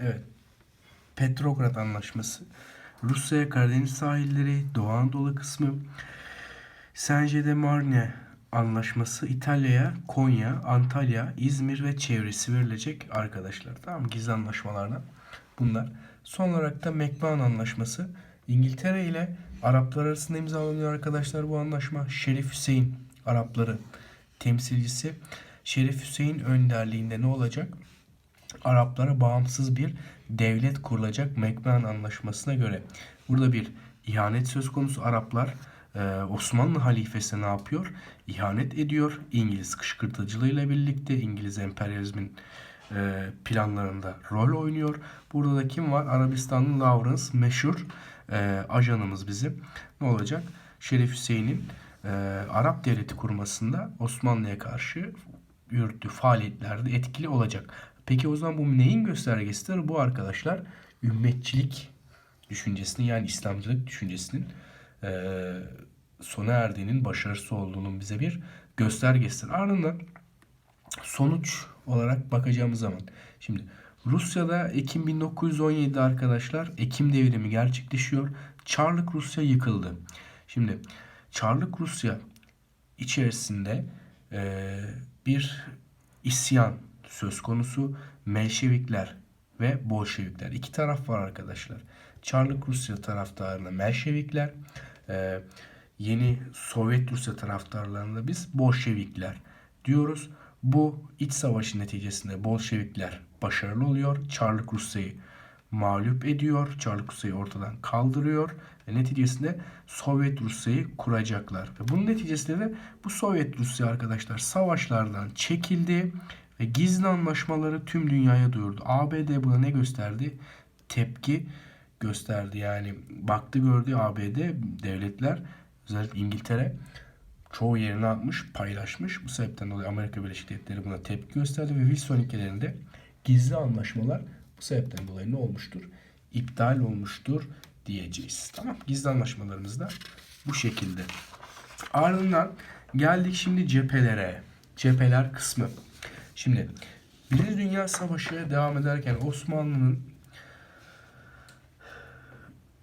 Evet. Petrograd Anlaşması. Rusya Karadeniz sahilleri, Doğu Anadolu kısmı. Saint-Germain Anlaşması İtalya'ya Konya, Antalya, İzmir ve çevresi verilecek arkadaşlar. Tamam? Gizli anlaşmalardan bunlar. Son olarak da McMahon Anlaşması. İngiltere ile Araplar arasında imzalanıyor arkadaşlar bu anlaşma. Şerif Hüseyin Arapları temsilcisi. Şerif Hüseyin önderliğinde ne olacak? Araplara bağımsız bir devlet kurulacak McMahon Anlaşması'na göre. Burada bir ihanet söz konusu Araplar e, Osmanlı halifesi ne yapıyor? İhanet ediyor. İngiliz kışkırtıcılığıyla birlikte İngiliz emperyalizmin e, planlarında rol oynuyor. Burada da kim var? Arabistanlı Lawrence meşhur e, ajanımız bizim. Ne olacak? Şerif Hüseyin'in Arap devleti kurmasında Osmanlı'ya karşı yürüttüğü faaliyetlerde etkili olacak. Peki o zaman bu neyin göstergesidir? Bu arkadaşlar ümmetçilik düşüncesinin yani İslamcılık düşüncesinin eee sona erdiğinin başarısı olduğunun bize bir göstergesidir. Ardından sonuç olarak bakacağımız zaman şimdi Rusya'da Ekim 1917'de arkadaşlar Ekim devrimi gerçekleşiyor. Çarlık Rusya yıkıldı. Şimdi Çarlık Rusya içerisinde eee, bir isyan söz konusu. Menşevikler ve Bolşevikler. İki taraf var arkadaşlar. Çarlık Rusya taraftarına Menşevikler, eee, yeni Sovyet Rusya taraftarlarına biz Bolşevikler diyoruz. Bu iç savaşın neticesinde Bolşevikler başarılı oluyor. Çarlık Rusya'yı mağlup ediyor. Çarlık Rusya'yı ortadan kaldırıyor. Ve neticesinde Sovyet Rusya'yı kuracaklar. Ve bunun neticesinde de bu Sovyet Rusya arkadaşlar savaşlardan çekildi ve gizli anlaşmaları tüm dünyaya duyurdu. ABD buna ne gösterdi? Tepki gösterdi. Yani baktı gördü ABD devletler özellikle İngiltere çoğu yerini atmış, paylaşmış. Bu sebepten dolayı Amerika Birleşik Devletleri buna tepki gösterdi ve Wilson ülkelerinde gizli anlaşmalar bu sebepten dolayı ne olmuştur? İptal olmuştur diyeceğiz. Tamam. Gizli anlaşmalarımız da bu şekilde. Ardından geldik şimdi cephelere. Cepheler kısmı. Şimdi Birinci Dünya Savaşı devam ederken Osmanlı'nın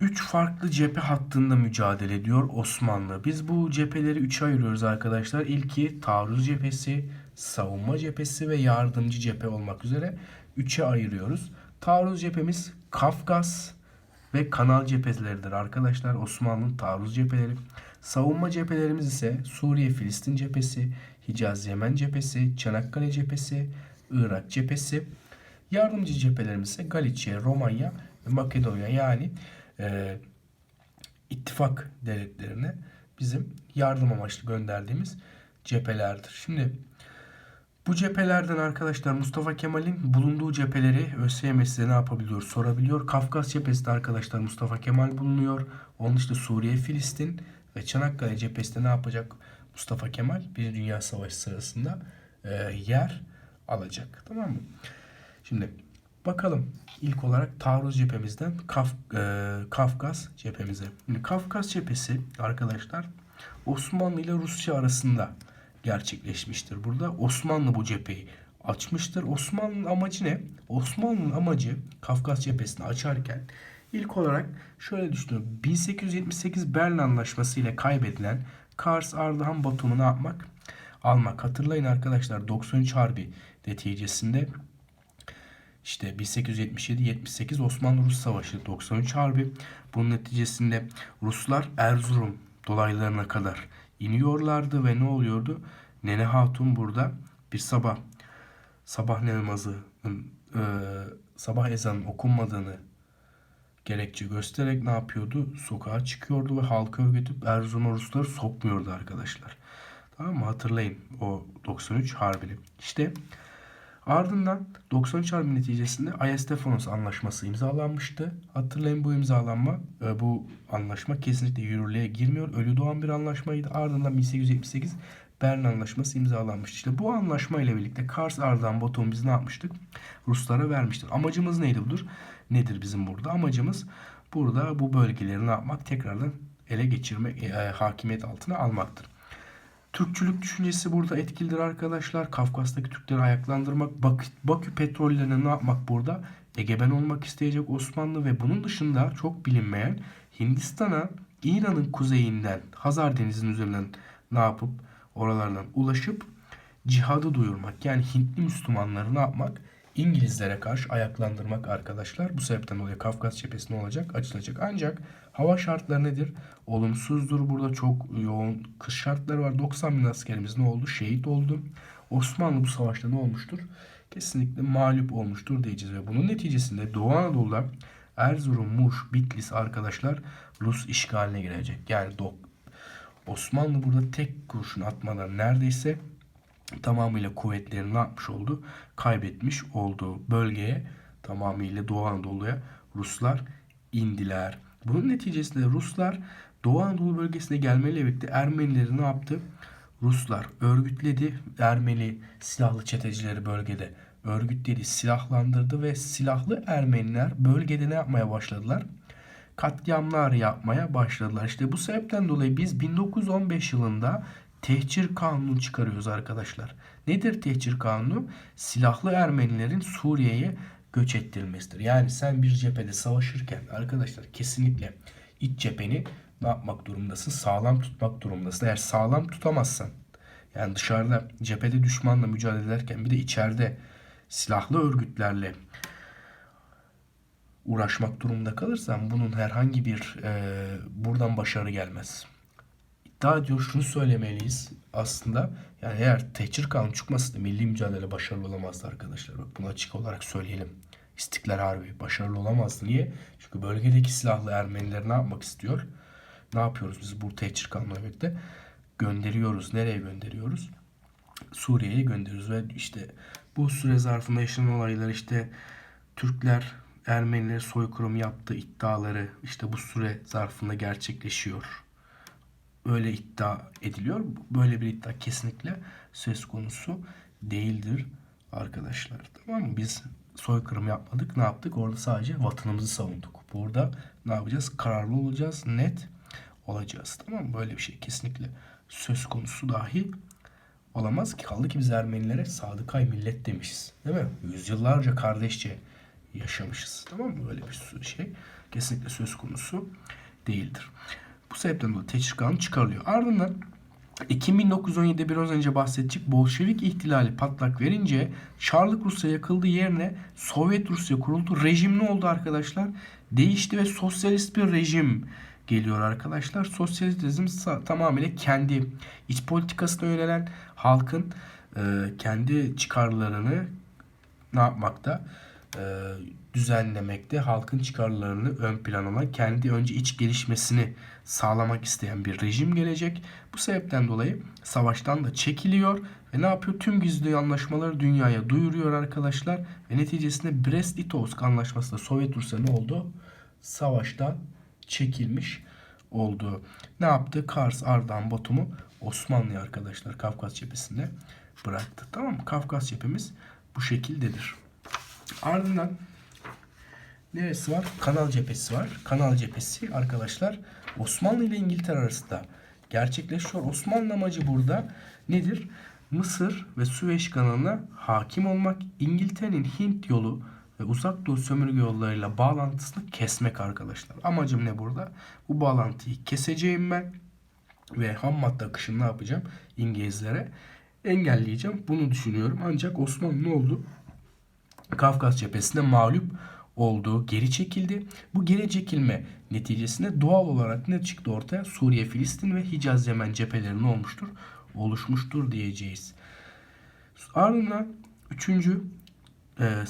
Üç farklı cephe hattında mücadele ediyor Osmanlı. Biz bu cepheleri üçe ayırıyoruz arkadaşlar. İlki taarruz cephesi, savunma cephesi ve yardımcı cephe olmak üzere üçe ayırıyoruz. Taarruz cephemiz Kafkas ve Kanal cepheleridir arkadaşlar. Osmanlı'nın taarruz cepheleri. Savunma cephelerimiz ise Suriye Filistin cephesi, Hicaz Yemen cephesi, Çanakkale cephesi, Irak cephesi. Yardımcı cephelerimiz ise Galicia, Romanya ve Makedonya yani e, ittifak devletlerine bizim yardım amaçlı gönderdiğimiz cephelerdir. Şimdi bu cephelerden arkadaşlar Mustafa Kemal'in bulunduğu cepheleri ÖSYM size ne yapabiliyor sorabiliyor. Kafkas cephesinde arkadaşlar Mustafa Kemal bulunuyor. Onun dışında Suriye, Filistin ve Çanakkale cephesinde ne yapacak Mustafa Kemal? Bir Dünya Savaşı sırasında e, yer alacak. Tamam mı? Şimdi bakalım ilk olarak taarruz cephemizden Kaf, e, Kafkas cephemize. Şimdi Kafkas cephesi arkadaşlar Osmanlı ile Rusya arasında gerçekleşmiştir. Burada Osmanlı bu cepheyi açmıştır. Osmanlı'nın amacı ne? Osmanlı'nın amacı Kafkas cephesini açarken ilk olarak şöyle düşünüyorum. 1878 Berlin Anlaşması ile kaybedilen Kars, Ardahan, Batum'u ne yapmak? Almak. Hatırlayın arkadaşlar 93 Harbi neticesinde işte 1877-78 Osmanlı-Rus Savaşı, 93 Harbi. Bunun neticesinde Ruslar Erzurum dolaylarına kadar iniyorlardı ve ne oluyordu? Nene Hatun burada bir sabah sabah namazının e, sabah ezanın okunmadığını gerekçe göstererek ne yapıyordu? Sokağa çıkıyordu ve halkı örgütüp Erzurum'a Rusları sokmuyordu arkadaşlar. Tamam mı? Hatırlayın o 93 Harbi'ni. İşte Ardından 93 Harbi neticesinde Ayastefanos Anlaşması imzalanmıştı. Hatırlayın bu imzalanma, e, bu anlaşma kesinlikle yürürlüğe girmiyor. Ölü doğan bir anlaşmaydı. Ardından 1878 Berlin Anlaşması imzalanmıştı. İşte bu anlaşma ile birlikte Kars, Ardahan, Batum biz ne yapmıştık? Ruslara vermiştik. Amacımız neydi budur? Nedir bizim burada? Amacımız burada bu bölgeleri ne yapmak? Tekrardan ele geçirmek, e, hakimiyet altına almaktır. Türkçülük düşüncesi burada etkilidir arkadaşlar. Kafkas'taki Türkleri ayaklandırmak, Bak Bakü petrollerine ne yapmak burada? Egemen olmak isteyecek Osmanlı ve bunun dışında çok bilinmeyen Hindistan'a İran'ın kuzeyinden Hazar Denizi'nin üzerinden ne yapıp oralardan ulaşıp cihadı duyurmak. Yani Hintli Müslümanları ne yapmak? İngilizlere karşı ayaklandırmak arkadaşlar. Bu sebepten dolayı Kafkas cephesi ne olacak? Açılacak. Ancak hava şartları nedir? Olumsuzdur. Burada çok yoğun kış şartları var. 90 bin askerimiz ne oldu? Şehit oldu. Osmanlı bu savaşta ne olmuştur? Kesinlikle mağlup olmuştur diyeceğiz. Ve bunun neticesinde Doğu Anadolu'da Erzurum, Muş, Bitlis arkadaşlar Rus işgaline girecek. Yani Osmanlı burada tek kurşun atmadan neredeyse tamamıyla kuvvetlerini ne yapmış oldu? Kaybetmiş olduğu bölgeye tamamıyla Doğu Anadolu'ya Ruslar indiler. Bunun neticesinde Ruslar Doğu Anadolu bölgesine gelmeyle birlikte Ermenileri ne yaptı? Ruslar örgütledi. Ermeni silahlı çetecileri bölgede örgütledi, silahlandırdı ve silahlı Ermeniler bölgede ne yapmaya başladılar? katliamlar yapmaya başladılar. İşte bu sebepten dolayı biz 1915 yılında tehcir kanunu çıkarıyoruz arkadaşlar. Nedir tehcir kanunu? Silahlı Ermenilerin Suriye'ye göç ettirilmesidir. Yani sen bir cephede savaşırken arkadaşlar kesinlikle iç cepheni ne yapmak durumundasın? Sağlam tutmak durumundasın. Eğer sağlam tutamazsan yani dışarıda cephede düşmanla mücadele ederken bir de içeride silahlı örgütlerle uğraşmak durumunda kalırsan bunun herhangi bir e, buradan başarı gelmez. İddia ediyor şunu söylemeliyiz aslında yani eğer tehcir kanunu çıkmasaydı milli mücadele başarılı olamazdı arkadaşlar. Bak bunu açık olarak söyleyelim. İstiklal Harbi başarılı olamazdı. Niye? Çünkü bölgedeki silahlı Ermeniler ne yapmak istiyor? Ne yapıyoruz biz bu tehcir kanunuyla birlikte? Gönderiyoruz. Nereye gönderiyoruz? Suriye'ye gönderiyoruz ve işte bu süre zarfında yaşanan olaylar işte Türkler Ermenileri soykırım yaptığı iddiaları işte bu süre zarfında gerçekleşiyor. Öyle iddia ediliyor. Böyle bir iddia kesinlikle söz konusu değildir arkadaşlar. Tamam mı? Biz soykırım yapmadık. Ne yaptık? Orada sadece vatanımızı savunduk. Burada ne yapacağız? Kararlı olacağız. Net olacağız. Tamam mı? Böyle bir şey kesinlikle söz konusu dahi olamaz ki. Kaldı ki biz Ermenilere sadıkay millet demişiz. Değil mi? Yüzyıllarca kardeşçe yaşamışız. Tamam mı? Böyle bir şey kesinlikle söz konusu değildir. Bu sebepten dolayı teçhir kanunu çıkarılıyor. Ardından Ekim 1917'de biraz önce bahsedecek Bolşevik ihtilali patlak verince Çarlık Rusya yakıldı yerine Sovyet Rusya kuruldu. Rejim ne oldu arkadaşlar? Değişti ve sosyalist bir rejim geliyor arkadaşlar. Sosyalizm tamamıyla kendi iç politikasına yönelen halkın e, kendi çıkarlarını ne yapmakta? E, düzenlemekte halkın çıkarlarını ön plan alan kendi önce iç gelişmesini sağlamak isteyen bir rejim gelecek. Bu sebepten dolayı savaştan da çekiliyor ve ne yapıyor? Tüm gizli anlaşmaları dünyaya duyuruyor arkadaşlar. Ve neticesinde Brest-Litovsk anlaşması da Sovyet Rusya ne oldu? Savaştan çekilmiş oldu. Ne yaptı? Kars, Ardahan, Batum'u Osmanlı arkadaşlar Kafkas cephesinde bıraktı. Tamam mı? Kafkas cephemiz bu şekildedir. Ardından neresi var? Kanal cephesi var. Kanal cephesi arkadaşlar Osmanlı ile İngiltere arasında gerçekleşiyor. Osmanlı amacı burada nedir? Mısır ve Süveyş kanalına hakim olmak, İngiltere'nin Hint yolu ve uzak doğu sömürge yollarıyla bağlantısını kesmek arkadaşlar. Amacım ne burada? Bu bağlantıyı keseceğim ben ve ham madde akışını ne yapacağım? İngilizlere engelleyeceğim. Bunu düşünüyorum. Ancak Osmanlı ne oldu? Kafkas cephesinde mağlup olduğu geri çekildi. Bu geri çekilme neticesinde doğal olarak ne çıktı ortaya? Suriye, Filistin ve Hicaz Yemen cepheleri ne olmuştur? Oluşmuştur diyeceğiz. Ardından üçüncü e,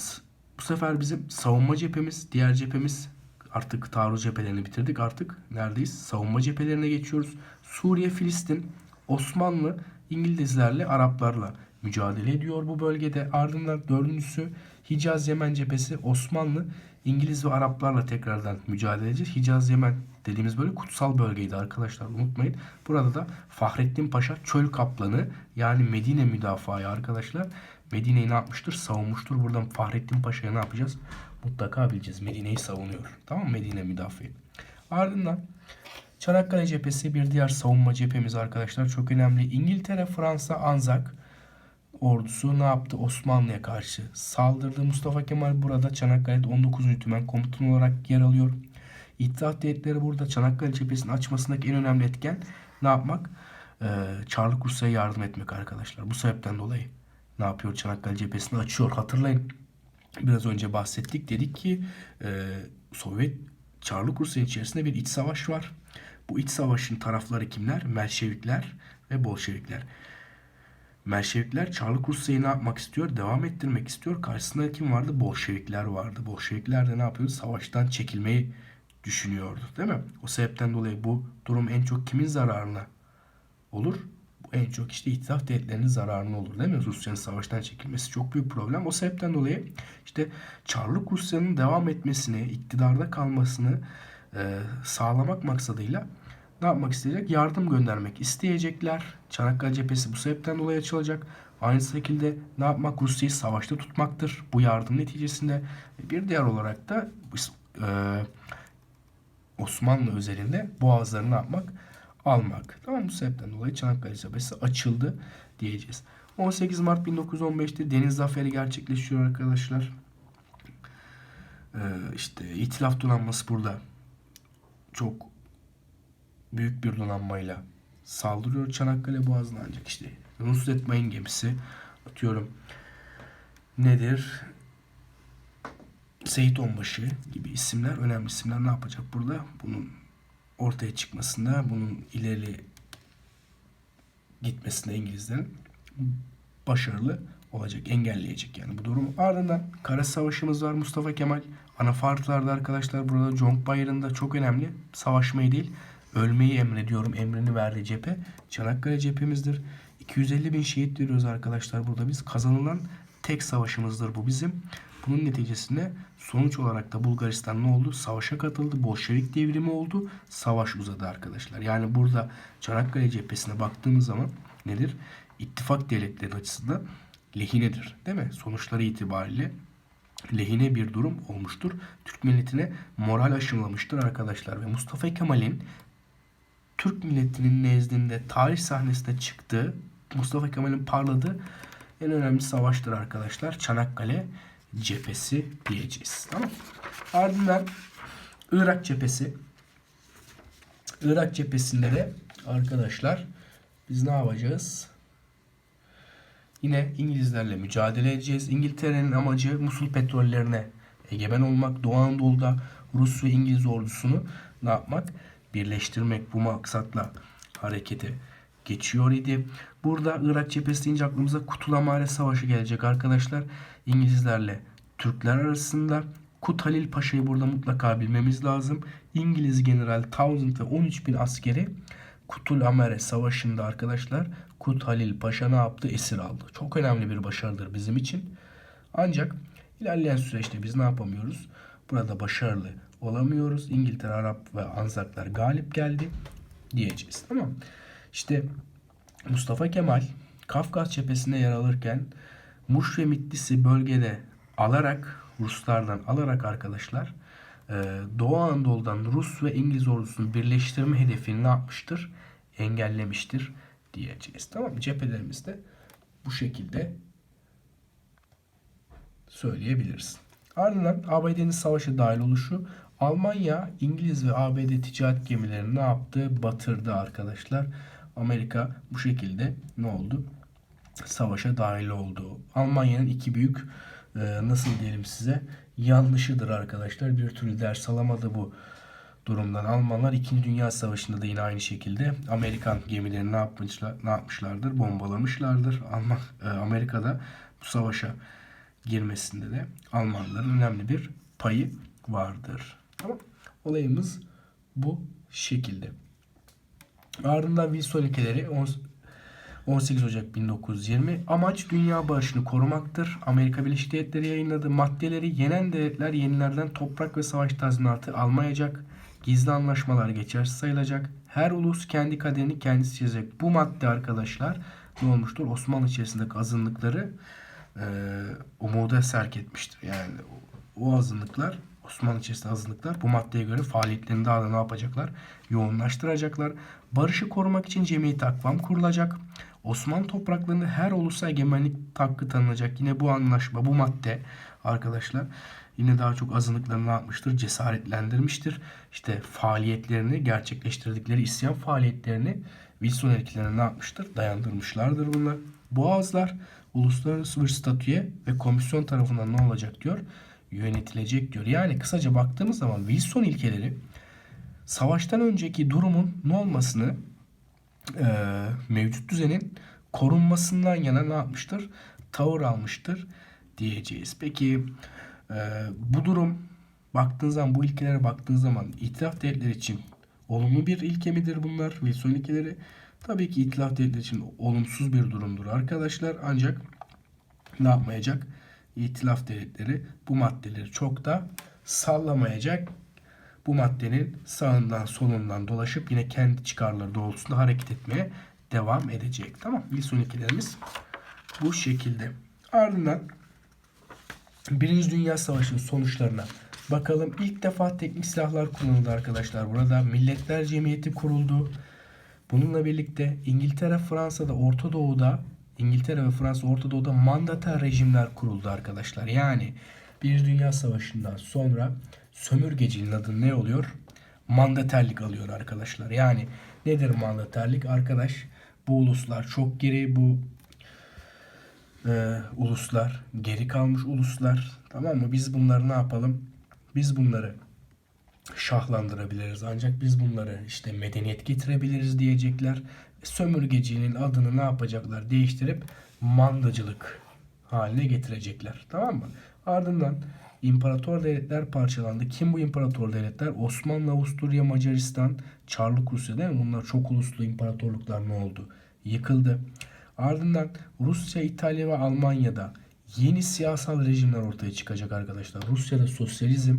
bu sefer bizim savunma cephemiz, diğer cephemiz artık taarruz cephelerini bitirdik. Artık neredeyiz? Savunma cephelerine geçiyoruz. Suriye, Filistin, Osmanlı, İngilizlerle, Araplarla mücadele ediyor bu bölgede. Ardından dördüncüsü Hicaz Yemen cephesi Osmanlı, İngiliz ve Araplarla tekrardan mücadele edeceğiz. Hicaz Yemen dediğimiz böyle kutsal bölgeydi arkadaşlar unutmayın. Burada da Fahrettin Paşa çöl kaplanı yani Medine müdafaa arkadaşlar. Medine'yi ne yapmıştır? Savunmuştur. Buradan Fahrettin Paşa'ya ne yapacağız? Mutlaka bileceğiz. Medine'yi savunuyor. Tamam? Medine müdafaa. Ardından Çanakkale cephesi bir diğer savunma cephemiz arkadaşlar. Çok önemli. İngiltere, Fransa, Anzak ordusu ne yaptı? Osmanlı'ya karşı saldırdı. Mustafa Kemal burada Çanakkale'de 19. Tümen komutan olarak yer alıyor. İttihat devletleri burada Çanakkale cephesini açmasındaki en önemli etken ne yapmak? Ee, Çarlık Rusya'ya yardım etmek arkadaşlar. Bu sebepten dolayı ne yapıyor? Çanakkale cephesini açıyor. Hatırlayın. Biraz önce bahsettik. Dedik ki e, Sovyet Çarlık Rusya içerisinde bir iç savaş var. Bu iç savaşın tarafları kimler? Menşevikler ve Bolşevikler. Menşevikler Çarlık Rusya'yı ne yapmak istiyor? Devam ettirmek istiyor. Karşısında kim vardı? Bolşevikler vardı. Bolşevikler de ne yapıyordu? Savaştan çekilmeyi düşünüyordu. Değil mi? O sebepten dolayı bu durum en çok kimin zararına olur? Bu en çok işte itilaf devletlerinin zararına olur değil mi? Rusya'nın savaştan çekilmesi çok büyük problem. O sebepten dolayı işte Çarlık Rusya'nın devam etmesini, iktidarda kalmasını e, sağlamak maksadıyla ne yapmak isteyecek? Yardım göndermek isteyecekler. Çanakkale cephesi bu sebepten dolayı açılacak. Aynı şekilde ne yapmak? Rusya'yı savaşta tutmaktır. Bu yardım neticesinde bir diğer olarak da e, Osmanlı üzerinde boğazlarını yapmak? Almak. Tamam bu sebepten dolayı Çanakkale cephesi açıldı diyeceğiz. 18 Mart 1915'te Deniz Zaferi gerçekleşiyor arkadaşlar. Ee, işte İtilaf donanması burada çok büyük bir donanmayla saldırıyor Çanakkale Boğazı'na ancak işte Nusret Mayın gemisi atıyorum nedir? Seyit Onbaşı gibi isimler, önemli isimler ne yapacak burada? Bunun ortaya çıkmasında, bunun ileri gitmesinde İngilizlerin başarılı olacak, engelleyecek yani bu durumu. Ardından Kara Savaşımız var Mustafa Kemal. Anafartlarda arkadaşlar burada Conk Bayırı'nda çok önemli. Savaşmayı değil, ölmeyi emrediyorum. Emrini verdiği cephe Çanakkale cephemizdir. 250 bin şehit veriyoruz arkadaşlar burada biz. Kazanılan tek savaşımızdır bu bizim. Bunun neticesinde sonuç olarak da Bulgaristan ne oldu? Savaşa katıldı. Bolşevik devrimi oldu. Savaş uzadı arkadaşlar. Yani burada Çanakkale cephesine baktığımız zaman nedir? İttifak devletleri açısından lehinedir. Değil mi? Sonuçları itibariyle lehine bir durum olmuştur. Türk milletine moral aşılamıştır arkadaşlar. Ve Mustafa Kemal'in Türk milletinin nezdinde tarih sahnesine çıktığı, Mustafa Kemal'in parladığı en önemli savaştır arkadaşlar. Çanakkale cephesi diyeceğiz. Tamam Ardından Irak cephesi. Irak cephesinde de arkadaşlar biz ne yapacağız? Yine İngilizlerle mücadele edeceğiz. İngiltere'nin amacı Musul petrollerine egemen olmak. Doğu Anadolu'da Rus ve İngiliz ordusunu ne yapmak? Birleştirmek bu maksatla harekete geçiyor idi. Burada Irak cephesi deyince aklımıza Kutulamare Savaşı gelecek arkadaşlar. İngilizlerle Türkler arasında Kut Halil Paşa'yı burada mutlaka bilmemiz lazım. İngiliz General Townsend ve 13 bin askeri Kutul Amare Savaşı'nda arkadaşlar Kut Halil Paşa ne yaptı? Esir aldı. Çok önemli bir başarıdır bizim için. Ancak ilerleyen süreçte biz ne yapamıyoruz? Burada başarılı olamıyoruz. İngiltere, Arap ve Anzaklar galip geldi diyeceğiz. Tamam İşte Mustafa Kemal Kafkas cephesinde yer alırken Muş ve Mitlis'i bölgede alarak Ruslardan alarak arkadaşlar e, Doğu Anadolu'dan Rus ve İngiliz ordusunu birleştirme hedefini ne yapmıştır? Engellemiştir diyeceğiz. Tamam mı? Cephelerimizde bu şekilde söyleyebiliriz. Ardından ABD'nin savaşa dahil oluşu Almanya, İngiliz ve ABD ticaret gemilerini ne yaptı? Batırdı arkadaşlar. Amerika bu şekilde ne oldu? Savaşa dahil oldu. Almanya'nın iki büyük e, nasıl diyelim size yanlışıdır arkadaşlar. Bir türlü ders alamadı bu durumdan. Almanlar 2. Dünya Savaşı'nda da yine aynı şekilde Amerikan gemilerini ne, yapmışlar, ne yapmışlardır? Bombalamışlardır. E, Amerika'da bu savaşa girmesinde de Almanların önemli bir payı vardır. Tamam. Olayımız bu şekilde. Ardından Wilson ülkeleri 18 Ocak 1920 amaç dünya barışını korumaktır. Amerika Birleşik Devletleri yayınladı. Maddeleri yenen devletler yenilerden toprak ve savaş tazminatı almayacak. Gizli anlaşmalar geçersiz sayılacak. Her ulus kendi kaderini kendisi çizecek. Bu madde arkadaşlar ne olmuştur? Osmanlı içerisindeki azınlıkları e, umuda serk etmiştir. Yani o azınlıklar Osmanlı içerisinde azınlıklar bu maddeye göre faaliyetlerini daha da ne yapacaklar? Yoğunlaştıracaklar. Barışı korumak için cemiyet akvam kurulacak. Osmanlı topraklarında her ulusa egemenlik hakkı tanınacak. Yine bu anlaşma, bu madde arkadaşlar yine daha çok azınlıkları ne yapmıştır? Cesaretlendirmiştir. İşte faaliyetlerini gerçekleştirdikleri isyan faaliyetlerini Wilson ilkelerine ne yapmıştır? Dayandırmışlardır bunlar. Boğazlar uluslararası bir statüye ve komisyon tarafından ne olacak diyor? Yönetilecek diyor. Yani kısaca baktığımız zaman Wilson ilkeleri savaştan önceki durumun ne olmasını e, mevcut düzenin korunmasından yana ne yapmıştır? Tavır almıştır diyeceğiz. Peki e, bu durum baktığın zaman bu ilkelere baktığın zaman itilaf devletleri için olumlu bir ilke midir bunlar? Wilson ilkeleri tabii ki itilaf devletleri için olumsuz bir durumdur arkadaşlar. Ancak ne yapmayacak? İtilaf devletleri bu maddeleri çok da sallamayacak. Bu maddenin sağından solundan dolaşıp yine kendi çıkarları doğrultusunda hareket etmeye devam edecek. Tamam. Wilson ilkelerimiz bu şekilde. Ardından Birinci Dünya Savaşı'nın sonuçlarına bakalım. İlk defa teknik silahlar kullanıldı arkadaşlar. Burada Milletler Cemiyeti kuruldu. Bununla birlikte İngiltere, Fransa'da, Orta Doğu'da İngiltere ve Fransa Orta Doğu'da mandater rejimler kuruldu arkadaşlar. Yani bir Dünya Savaşı'ndan sonra sömürgeciliğin adı ne oluyor? Mandaterlik alıyor arkadaşlar. Yani nedir mandaterlik? Arkadaş bu uluslar çok geri bu e, uluslar geri kalmış uluslar tamam mı? Biz bunları ne yapalım? Biz bunları şahlandırabiliriz. Ancak biz bunları işte medeniyet getirebiliriz diyecekler. Sömürgeciliğin adını ne yapacaklar? Değiştirip mandacılık haline getirecekler. Tamam mı? Ardından imparator devletler parçalandı. Kim bu imparator devletler? Osmanlı, Avusturya, Macaristan, Çarlık Rusya değil mi? Bunlar çok uluslu imparatorluklar ne oldu? Yıkıldı. Ardından Rusya, İtalya ve Almanya'da yeni siyasal rejimler ortaya çıkacak arkadaşlar. Rusya'da sosyalizm,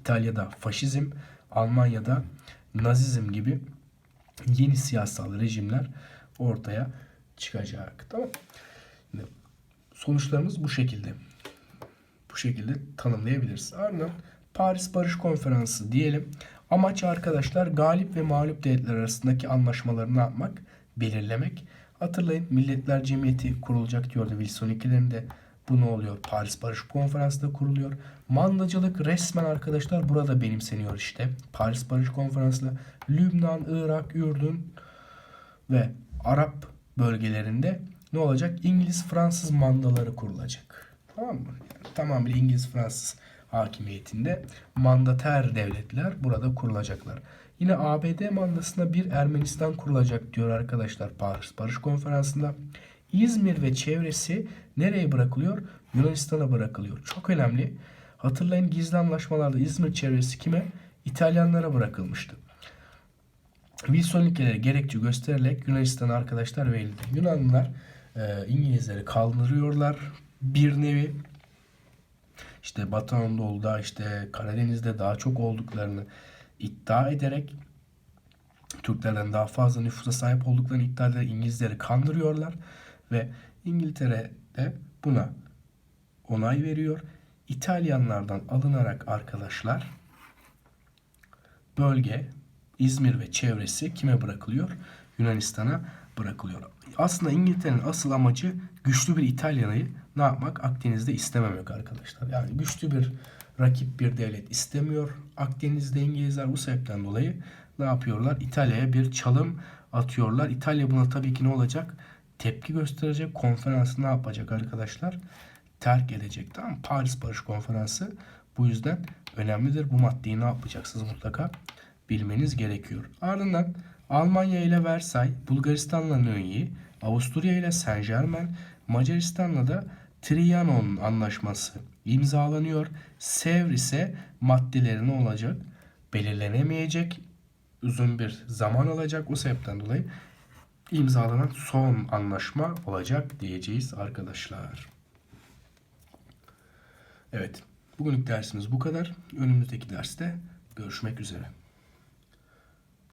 İtalya'da faşizm, Almanya'da nazizm gibi yeni siyasal rejimler ortaya çıkacak. Tamam. Şimdi sonuçlarımız bu şekilde. Bu şekilde tanımlayabiliriz. Ardından Paris Barış Konferansı diyelim. Amaç arkadaşlar galip ve mağlup devletler arasındaki anlaşmaları ne yapmak? Belirlemek. Hatırlayın Milletler Cemiyeti kurulacak diyordu Wilson ilkelerinde. Bu ne oluyor? Paris Barış Konferansı'nda kuruluyor. Mandacılık resmen arkadaşlar burada benimseniyor işte. Paris Barış Konferansı'nda Lübnan, Irak, Ürdün ve Arap bölgelerinde ne olacak? İngiliz-Fransız mandaları kurulacak. Tamam mı? Yani tamamıyla İngiliz-Fransız hakimiyetinde mandater devletler burada kurulacaklar. Yine ABD mandasında bir Ermenistan kurulacak diyor arkadaşlar Paris Barış Konferansı'nda. İzmir ve çevresi nereye bırakılıyor? Yunanistan'a bırakılıyor. Çok önemli. Hatırlayın gizli anlaşmalarda İzmir çevresi kime? İtalyanlara bırakılmıştı. Wilson ilkeleri gerekçe gösterilerek Yunanistan'a arkadaşlar verildi. Yunanlılar e, İngilizleri kaldırıyorlar. Bir nevi işte Batı Anadolu'da işte Karadeniz'de daha çok olduklarını iddia ederek Türklerden daha fazla nüfusa sahip olduklarını iddia ederek İngilizleri kandırıyorlar ve İngiltere de buna onay veriyor. İtalyanlardan alınarak arkadaşlar bölge İzmir ve çevresi kime bırakılıyor? Yunanistan'a bırakılıyor. Aslında İngiltere'nin asıl amacı güçlü bir İtalya'yı ne yapmak? Akdeniz'de istememek arkadaşlar. Yani güçlü bir rakip bir devlet istemiyor. Akdeniz'de İngilizler bu sebepten dolayı ne yapıyorlar? İtalya'ya bir çalım atıyorlar. İtalya buna tabii ki ne olacak? Tepki gösterecek. Konferansı ne yapacak arkadaşlar? Terk edecek. Tamam? Paris Barış Konferansı bu yüzden önemlidir. Bu maddeyi ne yapacaksınız mutlaka bilmeniz gerekiyor. Ardından Almanya ile Versay, Bulgaristan'la Nöyi, Avusturya ile Saint Germain, Macaristan'la da Trianon anlaşması imzalanıyor. Sevr ise maddeleri ne olacak? Belirlenemeyecek. Uzun bir zaman alacak. O sebepten dolayı imzalanan son anlaşma olacak diyeceğiz arkadaşlar. Evet. Bugünlük dersimiz bu kadar. Önümüzdeki derste görüşmek üzere.